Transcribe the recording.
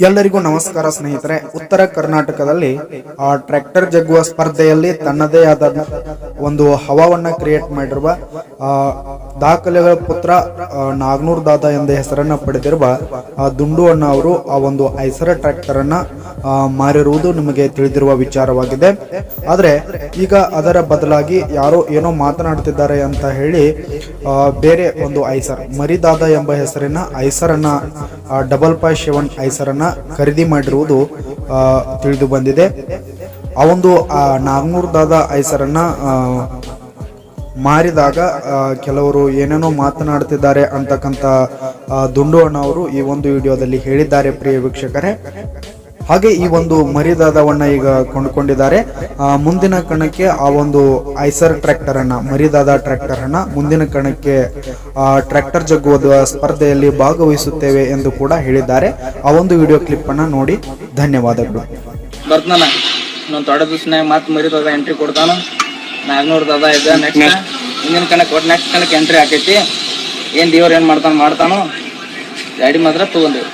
ಎಲ್ಲರಿಗೂ ನಮಸ್ಕಾರ ಸ್ನೇಹಿತರೆ. ಉತ್ತರ ಕರ್ನಾಟಕದಲ್ಲಿ ಆ ಟ್ರ್ಯಾಕ್ಟರ್ ಜಗ್ಗುವ ಸ್ಪರ್ಧೆಯಲ್ಲಿ ತನ್ನದೇ ಆದ ಒಂದು ಹವಾವನ್ನ ಕ್ರಿಯೇಟ್ ಮಾಡಿರುವ ದಾಖಲೆಗಳ ಪುತ್ರ ನಾಗನೂರ್ ದಾದ ಎಂದ ಹೆಸರನ್ನ ಪಡೆದಿರುವ ದುಂಡು ಅಣ್ಣ ಅವರು ಆ ಒಂದು ಐಸರ ಟ್ರ್ಯಾಕ್ಟರ್ ಅನ್ನ ಮಾರಿರುವುದು ನಿಮಗೆ ತಿಳಿದಿರುವ ವಿಚಾರವಾಗಿದೆ. ಆದರೆ, ಈಗ ಅದರ ಬದಲಾಗಿ ಯಾರೋ ಏನೋ ಮಾತನಾಡ್ತಿದ್ದಾರೆ ಅಂತ ಹೇಳಿ ಬೇರೆ ಒಂದು ಐಸರ್, ಮರಿದಾದ ಎಂಬ ಹೆಸರಿನ ಐಸರನ್ನ ಡಬಲ್ ಫೈವ್ ಸೆವೆನ್ ಐಸರನ್ನ ಖರೀದಿ ಮಾಡಿರುವುದು ತಿಳಿದು ಬಂದಿದೆ. ಆ ಒಂದು ಆ, ನಾಗ್ನೂರ್ ದಾದ ಐಸರನ್ನ ಆ, ಮಾರಿದಾಗ ಕೆಲವರು ಏನೇನೋ ಮಾತನಾಡ್ತಿದ್ದಾರೆ ಅಂತಕ್ಕಂಥ ದುಂಡು ಅವರು ಈ ಒಂದು ವಿಡಿಯೋದಲ್ಲಿ ಹೇಳಿದ್ದಾರೆ ಪ್ರಿಯ ವೀಕ್ಷಕರೇ. ಹಾಗೆ ಈ ಒಂದು ಮರಿದಾದವನ್ನ ಈಗ ಕೊಂಡುಕೊಂಡಿದ್ದಾರೆ. ಮುಂದಿನ ಕಣಕ್ಕೆ ಆ ಒಂದು ಐಸರ್ ಟ್ರ್ಯಾಕ್ಟರ್ ಅನ್ನ ಮರಿದಾದ ಟ್ರ್ಯಾಕ್ಟರ್ ಅನ್ನ ಮುಂದಿನ ಕಣಕ್ಕೆ ಆ, ಟ್ರ್ಯಾಕ್ಟರ್ ಜಗ್ಗುವ ಸ್ಪರ್ಧೆಯಲ್ಲಿ ಭಾಗವಹಿಸುತ್ತೇವೆ ಎಂದು ಕೂಡ ಹೇಳಿದ್ದಾರೆ. ಆ ಒಂದು ವಿಡಿಯೋ ಕ್ಲಿಪ್ ಅನ್ನ ನೋಡಿ ಧನ್ಯವಾದಗಳು. ಬರ್ತಾನ ತೊಡೆ ದಿವಸನಾಗ ಮತ್ತೆ ಮರಿದು ಅದ ಎಂಟ್ರಿ ಕೊಡ್ತಾನ. ನಾಲ್ಕುನೂರದ ದಾದ ಇದ ನೆಕ್ಸ್ಟ್ ಹಿಂದಿನ ಕಣಕ್ ಕೊಟ್ಟು ನೆಕ್ಸ್ಟ್ ಕಣಕ್ ಎಂಟ್ರಿ ಹಾಕೈತಿ. ಏನು ದೇವ್ರು ಏನು ಮಾಡ್ತಾನೆ ಮಾಡ್ತಾನೋ. ಗಾಡಿ ಮಾತ್ರ ತಗೊಂಡಿವಿ.